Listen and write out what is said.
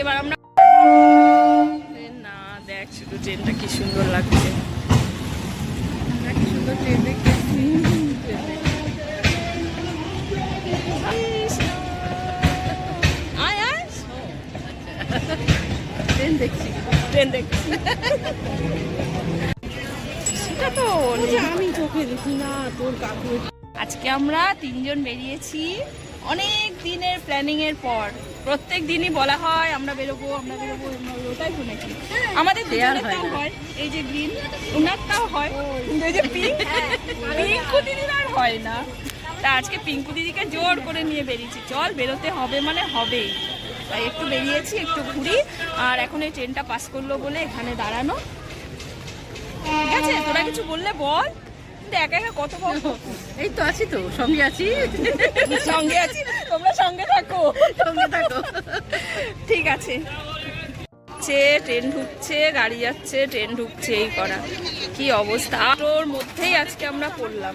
এবার আমরা না দেখ শুধু ট্রেনটা কি সুন্দর লাগছে। সুন্দর ট্রেন দেখতেছি দেখছি। ট্রেন দেখছি। সেটা তো আমি চোখে দেখি না তোর কাকু আজকে আমরা তিনজন বেরিয়েছি। অনেক দিনের প্ল্যানিং এর পর প্রত্যেক দিনই বলা হয় আমরা বেরোবো আমরা বেরোবো ওটাই শুনেছি। আমাদের দুজনেরটাও হয় এই যে গ্রিন ওনারটাও হয় কিন্তু এই যে পিঙ্ক পিঙ্কু দিদির আর হয় না। তা আজকে পিঙ্কু দিদিকে জোর করে নিয়ে বেরিয়েছি। চল বেরোতে হবে মানে হবেই। তাই একটু বেরিয়েছি একটু ঘুরি আর এখন এই ট্রেনটা পাস করল বলে এখানে দাঁড়ানো। ঠিক আছে? তোরা কিছু বললে বল। কিন্তু একা একা কত এই তো আছি তো সঙ্গে আছি। সঙ্গে আছি? তোমরা সঙ্গে থাকো। সঙ্গে থাকো। ঠিক আছে। হচ্ছে ট্রেন ঢুকছে গাড়ি যাচ্ছে ট্রেন ঢুকছে এই করা। কি অবস্থা? তোর মধ্যেই আজকে আমরা পড়লাম।